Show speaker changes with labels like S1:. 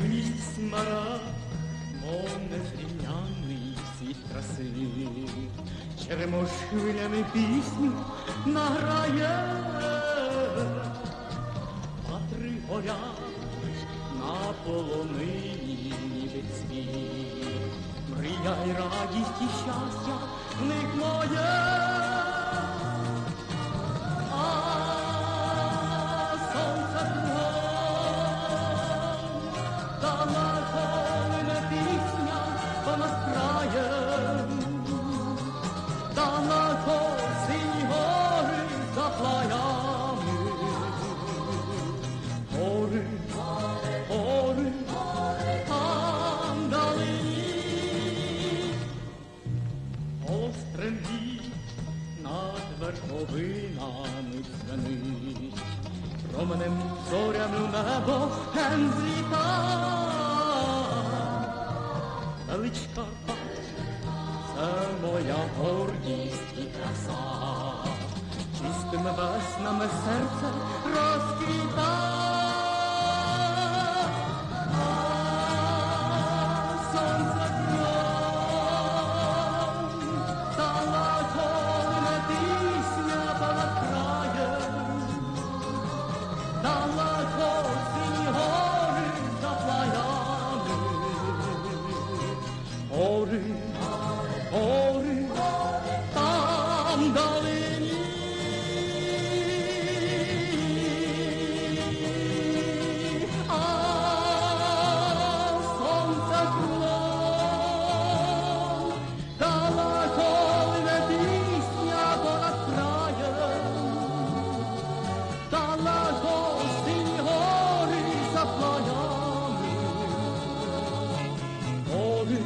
S1: Мій смарагд, мов незрівняний краси, Черемош хвилями пісню награє, Ватри горять на полонині ніби цвіт, Мрія радість і щастя в них моє. Верховинами дзвенить, променем зорями в небо зліта. Величка це моя гордість і краса, чистими веснами серце розквіта. гори, гори, там далині. А сонце кров, далеко лине пісня понад краєм, далеко сині гори за плаями, гори,